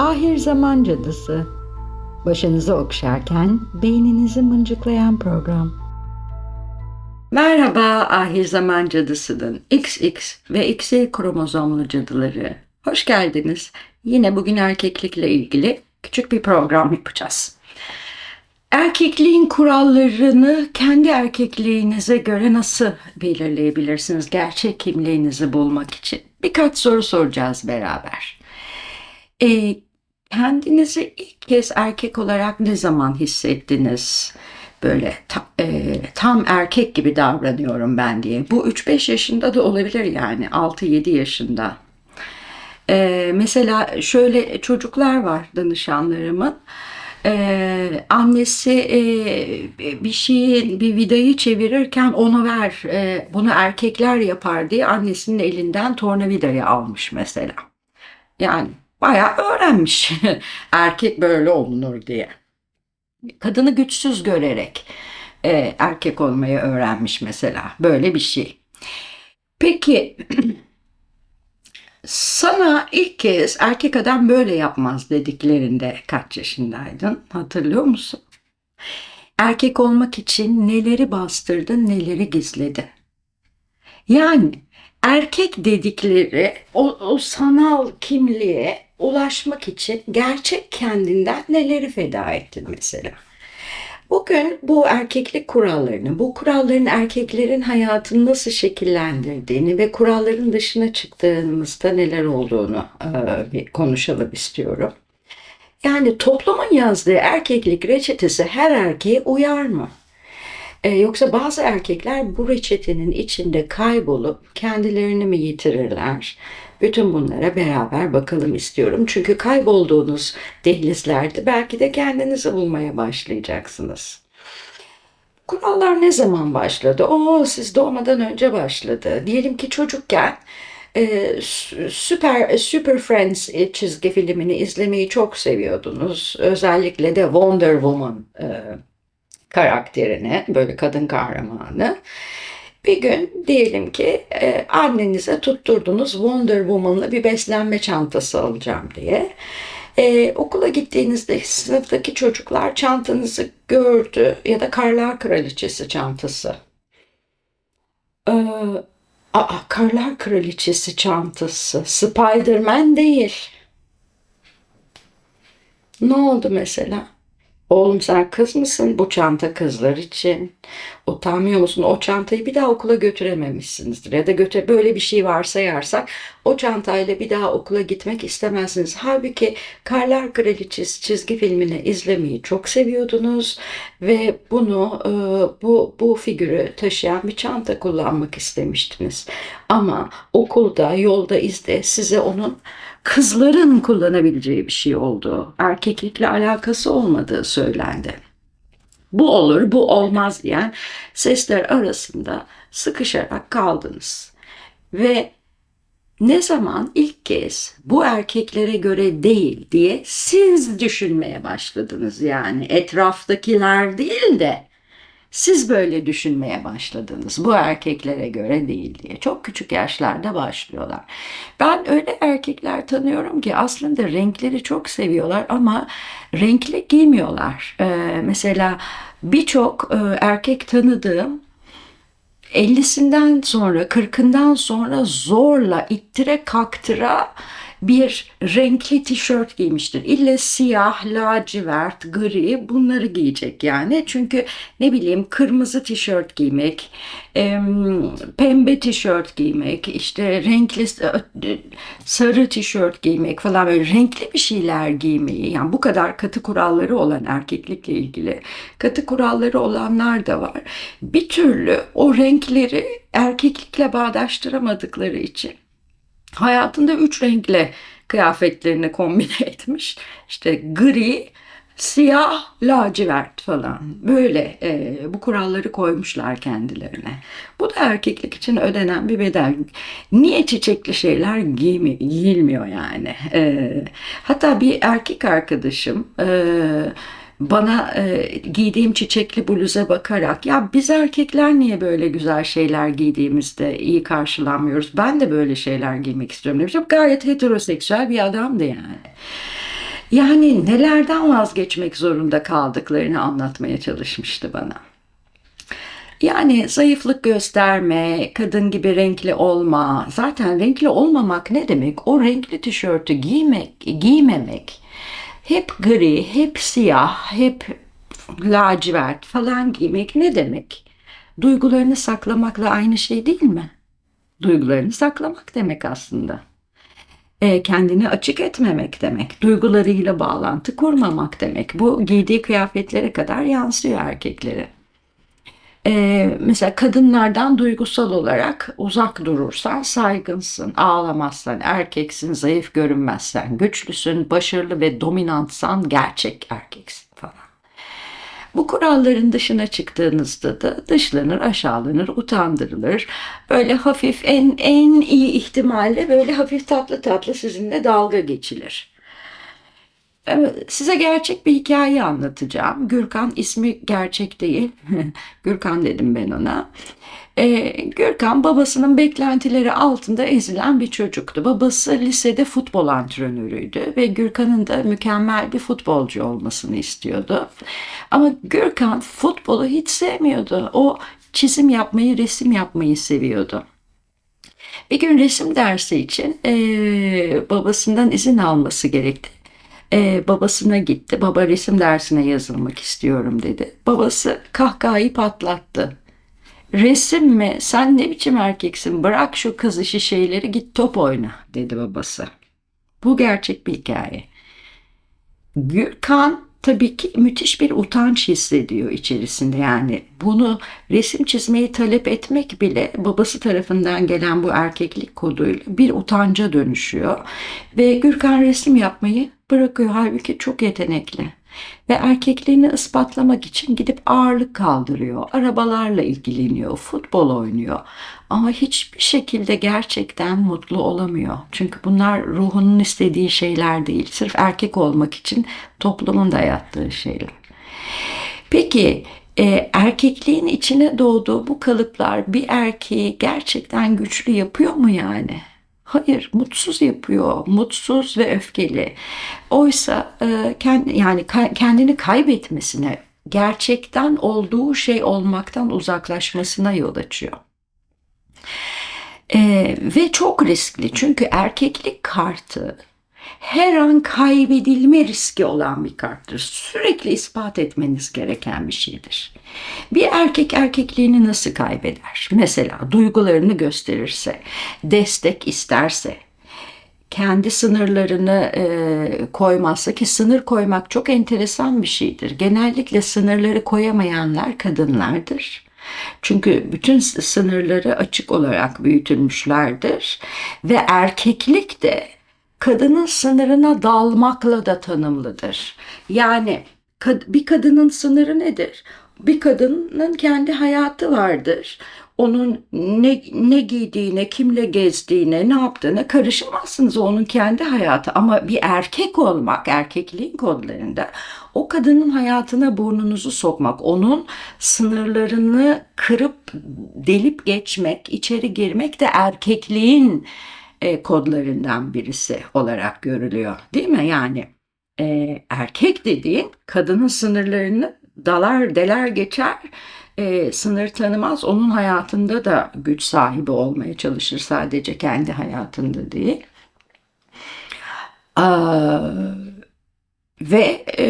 Ahir Zaman Cadısı. Başınızı okşarken beyninizi mıncıklayan program. Merhaba Ahir Zaman Cadısı'nın XX ve XY kromozomlu cadıları. Hoş geldiniz. Yine bugün erkeklikle ilgili küçük bir program yapacağız. Erkekliğin kurallarını kendi erkekliğinize göre nasıl belirleyebilirsiniz gerçek kimliğinizi bulmak için? Birkaç soru soracağız beraber. Ee, kendinizi ilk kez erkek olarak ne zaman hissettiniz? Böyle ta- e, tam erkek gibi davranıyorum ben diye. Bu 3-5 yaşında da olabilir yani 6-7 yaşında. Ee, mesela şöyle çocuklar var danışanlarımın. Ee, annesi e, bir şeyin bir vidayı çevirirken onu ver e, bunu erkekler yapar diye annesinin elinden tornavidayı almış mesela. Yani bayağı öğrenmiş erkek böyle olunur diye. Kadını güçsüz görerek e, erkek olmayı öğrenmiş mesela böyle bir şey. Peki sana ilk kez erkek adam böyle yapmaz dediklerinde kaç yaşındaydın? Hatırlıyor musun? Erkek olmak için neleri bastırdın, neleri gizledin? Yani erkek dedikleri o, o sanal kimliğe ulaşmak için gerçek kendinden neleri feda ettin mesela? Bugün bu erkeklik kurallarını, bu kuralların erkeklerin hayatını nasıl şekillendirdiğini ve kuralların dışına çıktığımızda neler olduğunu e, bir konuşalım istiyorum. Yani toplumun yazdığı erkeklik reçetesi her erkeğe uyar mı? E, yoksa bazı erkekler bu reçetenin içinde kaybolup kendilerini mi yitirirler? Bütün bunlara beraber bakalım istiyorum. Çünkü kaybolduğunuz dehlizlerde belki de kendinizi bulmaya başlayacaksınız. Kurallar ne zaman başladı? Oo siz doğmadan önce başladı. Diyelim ki çocukken e, Super Super Friends e, çizgi filmini izlemeyi çok seviyordunuz. Özellikle de Wonder Woman e, karakterini, böyle kadın kahramanı. Bir gün diyelim ki e, annenize tutturdunuz Wonder Woman'lı bir beslenme çantası alacağım diye. E, okula gittiğinizde sınıftaki çocuklar çantanızı gördü ya da Karlar Kraliçesi çantası. E, aa, Karlar Kraliçesi çantası. Spider-Man değil. Ne oldu mesela? Oğlum sen kız mısın? Bu çanta kızlar için. Utanmıyor musun? O çantayı bir daha okula götürememişsinizdir. Ya da götür böyle bir şey varsayarsak o çantayla bir daha okula gitmek istemezsiniz. Halbuki Karlar Kraliçesi çizgi filmini izlemeyi çok seviyordunuz ve bunu e, bu bu figürü taşıyan bir çanta kullanmak istemiştiniz. Ama okulda, yolda, izde size onun kızların kullanabileceği bir şey olduğu, erkeklikle alakası olmadığı söylendi. Bu olur, bu olmaz diyen sesler arasında sıkışarak kaldınız. Ve ne zaman ilk kez bu erkeklere göre değil diye siz düşünmeye başladınız yani etraftakiler değil de siz böyle düşünmeye başladınız. Bu erkeklere göre değil diye. Çok küçük yaşlarda başlıyorlar. Ben öyle erkekler tanıyorum ki aslında renkleri çok seviyorlar ama renkli giymiyorlar. Ee, mesela birçok e, erkek tanıdığım 50'sinden sonra 40'ından sonra zorla ittire kaktıra bir renkli tişört giymiştir. İlle siyah, lacivert, gri bunları giyecek yani. Çünkü ne bileyim kırmızı tişört giymek, pembe tişört giymek, işte renkli sarı tişört giymek falan böyle renkli bir şeyler giymeyi yani bu kadar katı kuralları olan erkeklikle ilgili katı kuralları olanlar da var. Bir türlü o renkleri erkeklikle bağdaştıramadıkları için hayatında üç renkle kıyafetlerini kombine etmiş. İşte gri, siyah, lacivert falan. Böyle e, bu kuralları koymuşlar kendilerine. Bu da erkeklik için ödenen bir bedel. Niye çiçekli şeyler giymi, giyilmiyor yani? E, hatta bir erkek arkadaşım... E, bana e, giydiğim çiçekli bluza bakarak ya biz erkekler niye böyle güzel şeyler giydiğimizde iyi karşılanmıyoruz? Ben de böyle şeyler giymek istiyorum demiştim. Gayet heteroseksüel bir adamdı yani. Yani nelerden vazgeçmek zorunda kaldıklarını anlatmaya çalışmıştı bana. Yani zayıflık gösterme, kadın gibi renkli olma. Zaten renkli olmamak ne demek? O renkli tişörtü giymek, giymemek. Hep gri, hep siyah, hep lacivert falan giymek ne demek? Duygularını saklamakla aynı şey değil mi? Duygularını saklamak demek aslında. E, kendini açık etmemek demek. Duygularıyla bağlantı kurmamak demek. Bu giydiği kıyafetlere kadar yansıyor erkeklere. Ee, mesela kadınlardan duygusal olarak uzak durursan saygınsın, ağlamazsan erkeksin, zayıf görünmezsen güçlüsün, başarılı ve dominantsan gerçek erkeksin falan. Bu kuralların dışına çıktığınızda da dışlanır, aşağılanır, utandırılır. Böyle hafif en en iyi ihtimalle böyle hafif tatlı tatlı sizinle dalga geçilir. Size gerçek bir hikaye anlatacağım. Gürkan ismi gerçek değil. Gürkan dedim ben ona. Ee, Gürkan babasının beklentileri altında ezilen bir çocuktu. Babası lisede futbol antrenörüydü ve Gürkan'ın da mükemmel bir futbolcu olmasını istiyordu. Ama Gürkan futbolu hiç sevmiyordu. O çizim yapmayı, resim yapmayı seviyordu. Bir gün resim dersi için e, babasından izin alması gerekti ee, babasına gitti. Baba resim dersine yazılmak istiyorum dedi. Babası kahkahayı patlattı. Resim mi? Sen ne biçim erkeksin? Bırak şu kız işi şeyleri git top oyna dedi babası. Bu gerçek bir hikaye. Gürkan tabii ki müthiş bir utanç hissediyor içerisinde yani bunu resim çizmeyi talep etmek bile babası tarafından gelen bu erkeklik koduyla bir utanca dönüşüyor ve Gürkan resim yapmayı bırakıyor halbuki çok yetenekli ve erkekliğini ispatlamak için gidip ağırlık kaldırıyor, arabalarla ilgileniyor, futbol oynuyor. Ama hiçbir şekilde gerçekten mutlu olamıyor. Çünkü bunlar ruhunun istediği şeyler değil. Sırf erkek olmak için toplumun dayattığı şeyler. Peki e, erkekliğin içine doğduğu bu kalıplar bir erkeği gerçekten güçlü yapıyor mu yani? Hayır, mutsuz yapıyor, mutsuz ve öfkeli. Oysa e, kendi, yani kendini kaybetmesine, gerçekten olduğu şey olmaktan uzaklaşmasına yol açıyor. E, ve çok riskli çünkü erkeklik kartı her an kaybedilme riski olan bir karttır. Sürekli ispat etmeniz gereken bir şeydir. Bir erkek erkekliğini nasıl kaybeder? Mesela duygularını gösterirse, destek isterse, kendi sınırlarını e, koymazsa ki sınır koymak çok enteresan bir şeydir. Genellikle sınırları koyamayanlar kadınlardır. Çünkü bütün sınırları açık olarak büyütülmüşlerdir ve erkeklik de kadının sınırına dalmakla da tanımlıdır. Yani bir kadının sınırı nedir? Bir kadının kendi hayatı vardır. Onun ne, ne giydiğine, kimle gezdiğine, ne yaptığına karışamazsınız. Onun kendi hayatı. Ama bir erkek olmak, erkekliğin kodlarında o kadının hayatına burnunuzu sokmak, onun sınırlarını kırıp delip geçmek, içeri girmek de erkekliğin e, kodlarından birisi olarak görülüyor. Değil mi? Yani e, erkek dediğin kadının sınırlarını dalar deler geçer e, sınır tanımaz. Onun hayatında da güç sahibi olmaya çalışır sadece kendi hayatında değil. Aa, ve e,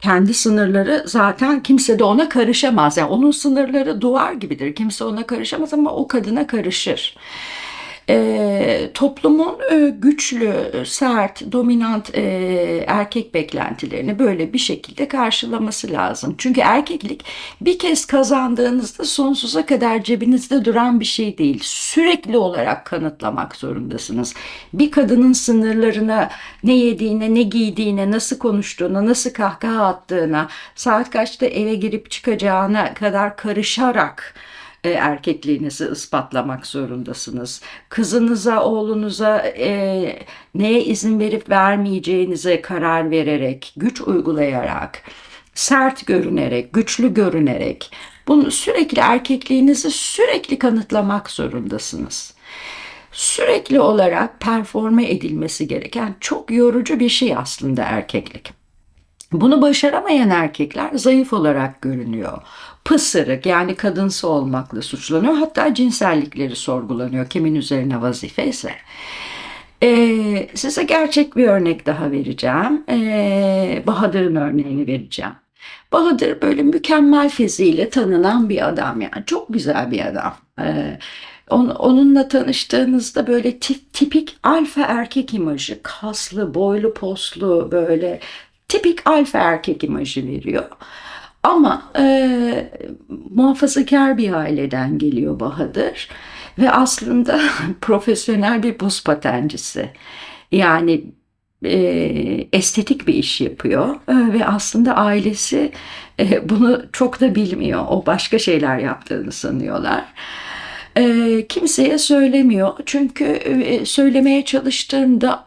kendi sınırları zaten kimse de ona karışamaz. Yani onun sınırları duvar gibidir. Kimse ona karışamaz ama o kadına karışır e, toplumun e, güçlü, sert, dominant e, erkek beklentilerini böyle bir şekilde karşılaması lazım. Çünkü erkeklik bir kez kazandığınızda sonsuza kadar cebinizde duran bir şey değil. Sürekli olarak kanıtlamak zorundasınız. Bir kadının sınırlarına ne yediğine, ne giydiğine, nasıl konuştuğuna, nasıl kahkaha attığına, saat kaçta eve girip çıkacağına kadar karışarak e, erkekliğinizi ispatlamak zorundasınız. Kızınıza, oğlunuza e, neye izin verip vermeyeceğinize karar vererek, güç uygulayarak, sert görünerek, güçlü görünerek bunu sürekli erkekliğinizi sürekli kanıtlamak zorundasınız. sürekli olarak performe edilmesi gereken çok yorucu bir şey aslında erkeklik. Bunu başaramayan erkekler zayıf olarak görünüyor. Pısırık yani kadınsı olmakla suçlanıyor. Hatta cinsellikleri sorgulanıyor kimin üzerine vazife ise. Ee, size gerçek bir örnek daha vereceğim. Ee, Bahadır'ın örneğini vereceğim. Bahadır böyle mükemmel fiziğiyle tanınan bir adam yani çok güzel bir adam. Ee, on- onunla tanıştığınızda böyle tip, tipik alfa erkek imajı, kaslı, boylu, poslu böyle tipik alfa erkek imajı veriyor. Ama e, muhafazakar bir aileden geliyor Bahadır ve aslında profesyonel bir buz patencisi. Yani e, estetik bir iş yapıyor E, ve aslında ailesi e, bunu çok da bilmiyor. O başka şeyler yaptığını sanıyorlar. E, kimseye söylemiyor çünkü e, söylemeye çalıştığında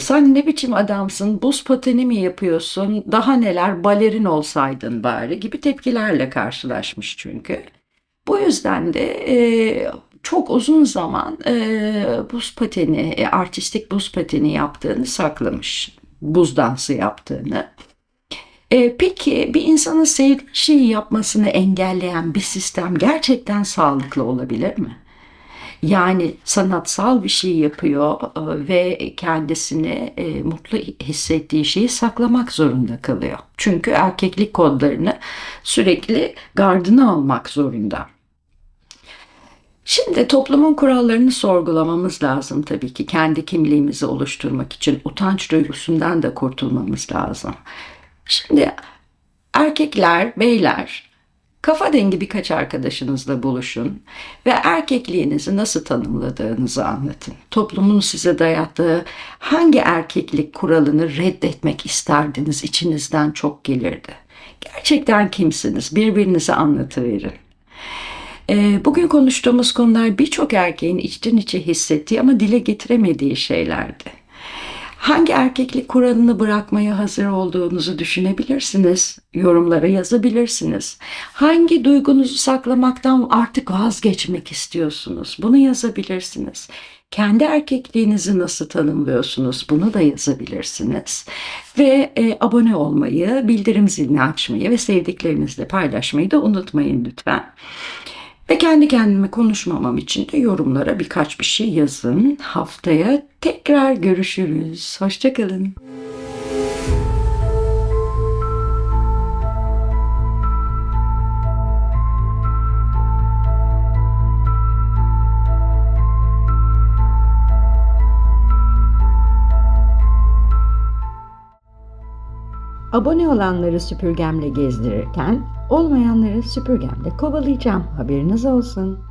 sen ne biçim adamsın, buz pateni mi yapıyorsun, daha neler, balerin olsaydın bari gibi tepkilerle karşılaşmış çünkü. Bu yüzden de e, çok uzun zaman e, buz pateni, e, artistik buz pateni yaptığını saklamış. Buz dansı yaptığını. E, peki bir insanın sevdiği şeyi yapmasını engelleyen bir sistem gerçekten sağlıklı olabilir mi? Yani sanatsal bir şey yapıyor e, ve kendisini e, mutlu hissettiği şeyi saklamak zorunda kalıyor. Çünkü erkeklik kodlarını sürekli gardına almak zorunda. Şimdi toplumun kurallarını sorgulamamız lazım tabii ki. Kendi kimliğimizi oluşturmak için utanç duygusundan da kurtulmamız lazım. Şimdi erkekler, beyler kafa dengi birkaç arkadaşınızla buluşun ve erkekliğinizi nasıl tanımladığınızı anlatın. Toplumun size dayattığı hangi erkeklik kuralını reddetmek isterdiniz içinizden çok gelirdi. Gerçekten kimsiniz? Birbirinize anlatıverin. Ee, Bugün konuştuğumuz konular birçok erkeğin içten içe hissettiği ama dile getiremediği şeylerdi. Hangi erkeklik kuralını bırakmaya hazır olduğunuzu düşünebilirsiniz. Yorumlara yazabilirsiniz. Hangi duygunuzu saklamaktan artık vazgeçmek istiyorsunuz? Bunu yazabilirsiniz. Kendi erkekliğinizi nasıl tanımlıyorsunuz? Bunu da yazabilirsiniz. Ve e, abone olmayı, bildirim zilini açmayı ve sevdiklerinizle paylaşmayı da unutmayın lütfen. Ve kendi kendime konuşmamam için de yorumlara birkaç bir şey yazın. Haftaya tekrar görüşürüz. Hoşçakalın. Abone olanları süpürgemle gezdirirken olmayanları süpürgemle kovalayacağım. Haberiniz olsun.